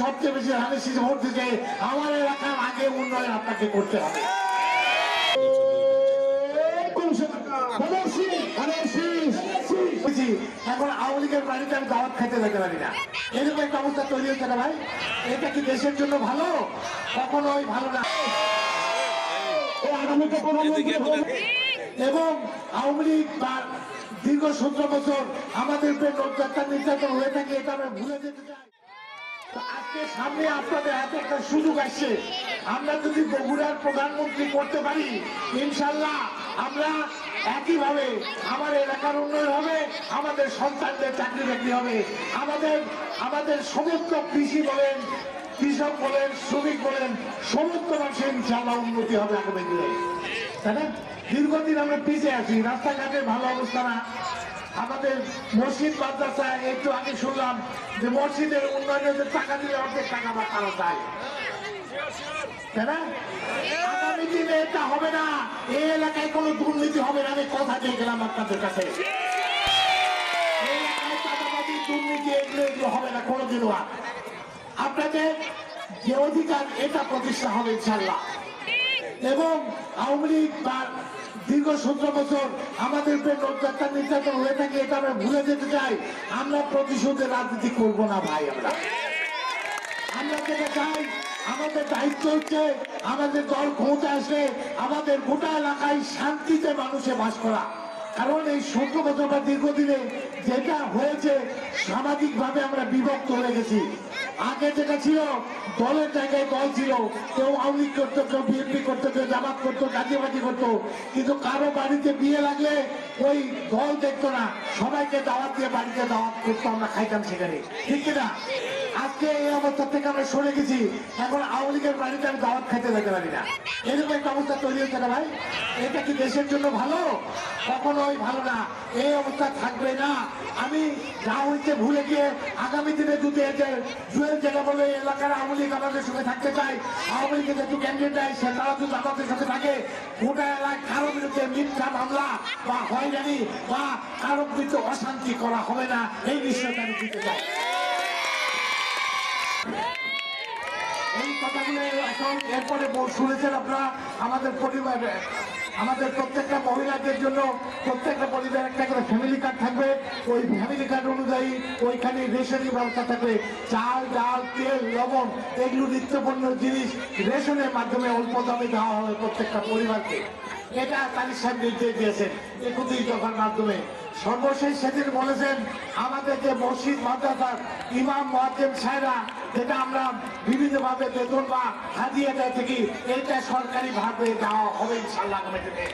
সবচেয়ে বেশি ধানের শীষ ভোট দিতে আমার এলাকার আগে উন্নয়ন আপনাকে করতে হবে। এখন আওয়ামী লীগের বাড়িতে আমি দাওয়াত খাইতে যেতে পারি না। এরকম একটা অবস্থা তৈরি হচ্ছে না ভাই? এটা কি দেশের জন্য ভালো? কখনোই ভালো না। এবং আওয়ামী লীগ দীর্ঘ সতেরো বছর আমাদের উপরে নজরদার নির্যাতন হয়ে থাকে এটা আমরা ভুলে যেতে চাই। সামনে আপনাদের একটা সুযোগ আসছে। আমরা যদি বগুড়ার প্রধানমন্ত্রী করতে পারি, ইনশাল্লাহ আমরা একইভাবে আমার এলাকার উন্নয়ন হবে, আমাদের সন্তানদের চাকরি বাকরি হবে। আমাদের আমাদের সমস্ত কৃষি বলেন, কৃষক বলেন, শ্রমিক বলেন, সমস্ত মানুষের ইনশাল্লাহ উন্নতি হবে আগামী দিনে। তাই না? দীর্ঘদিন আমরা পিছিয়ে আছি রাস্তাঘাটের ভালো অবস্থা না। আমাদের মসজিদ মাদ্রাসা একটু আগে শুনলাম যে মসজিদের উন্নয়নের টাকা দিলে অর্ধেক টাকা বা তারা কোনো দিয়ে গেলাম আপনাদের আর। যে অধিকার, এটা প্রতিষ্ঠা হবে ইনশাল্লাহ এবং আওয়ামী লীগ বা দীর্ঘ সতেরো বছর আমাদের উপরে অত্যাচার নির্যাতন হয়ে থাকে, এটা আমরা ভুলে যেতে চাই। আমরা প্রতিশোধের রাজনীতি করব না ভাই আমরা। আমরা যেটা চাই, আমাদের দায়িত্ব হচ্ছে আমাদের দল ক্ষমতা আসলে আমাদের গোটা এলাকায় শান্তিতে মানুষে বাস করা। কারণ এই সতেরো বছর বা দীর্ঘদিনে যেটা হয়েছে সামাজিক ভাবে আমরা বিভক্ত হয়ে গেছি। আগে যেটা ছিল, দলের জায়গায় দল ছিল। কেউ আওয়ামী করতো, কেউ বিএনপি করতো, কেউ জামাত করতো গাজিবাজি করতো। কিন্তু কারও বাড়িতে বিয়ে লাগলে ওই দল দেখতো না। সবাইকে দাওয়াত দিয়ে বাড়িতে দাওয়াত করতো, আমরা খাইতাম সেখানে। ঠিক কিনা? আজকে এই অবস্থা থেকে আমরা সরে গেছি। এখন আওয়ামী লীগের বাড়িতে আমি দাওয়াত খাইতে যেতে পারি না। এরকম একটা অবস্থা তৈরি হচ্ছে না ভাই? এটা কি দেশের জন্য ভালো? কখনোই ভালো না। এই অবস্থা থাকবে না। আমি রাহুলকে ভুলে গিয়ে আগামী দিনে যদি এদের জুয়েল যেটা বলে এলাকার আওয়ামী লীগ আমাদের সঙ্গে থাকতে চাই আওয়ামী লীগের যেহেতু ক্যান্ডিডেট দেয়, সে তারা যদি আমাদের সাথে থাকে। গোটা এলাকায় কারও বিরুদ্ধে মিথ্যা মামলা বা হয়রানি বা কারও বিরুদ্ধে অশান্তি করা হবে না। এই নিশ্চয়তা আমি দিতে চাই। এই কথাগুলো এখন এরপরে শুনেছেন আপনারা, আমাদের পরিবার, আমাদের প্রত্যেকটা মহিলাদের জন্য প্রত্যেকটা পরিবার একটা করে ফ্যামিলি কার্ড থাকবে। ওই ফ্যামিলি কার্ড অনুযায়ী ওইখানে রেশনের ব্যবস্থা থাকবে। চাল, ডাল, তেল, লবণ, এগুলো নিত্যপণ্য জিনিস রেশনের মাধ্যমে অল্প দামে দেওয়া হবে প্রত্যেকটা পরিবারকে। এটা তালির সাহেব নির্দেশ দিয়েছেন। একত্রিশ দফার মাধ্যমে। সর্বশেষ সেদিন বলেছেন আমাদের যে মসজিদ মাদ্রাসার ইমাম মহাজেম সাহেরা যেটা আমরা বিভিন্ন ভাবে বেতন বা হাজিয়ে দেয় থেকে এটা সরকারি ভাবে দেওয়া হবে ইনশাল্লাহ দিনে।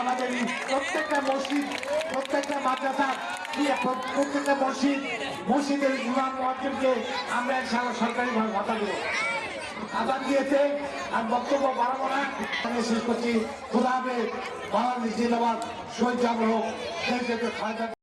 আমাদের প্রত্যেকটা মসজিদ, প্রত্যেকটা মাদ্রাসা প্রত্যেকটা মসজিদ, মসজিদের ইমাম মহাজেমকে আমরা ইনশাল্লাহ সরকারি ভাবে ভাতা দেবো। আদান দিয়েছে আর বক্তব্য বাড়াবো না। আমি শেষ করছি। খোদা হবে বাংলাদেশ জিন্দাবাদ। শহীদ জামল হোক।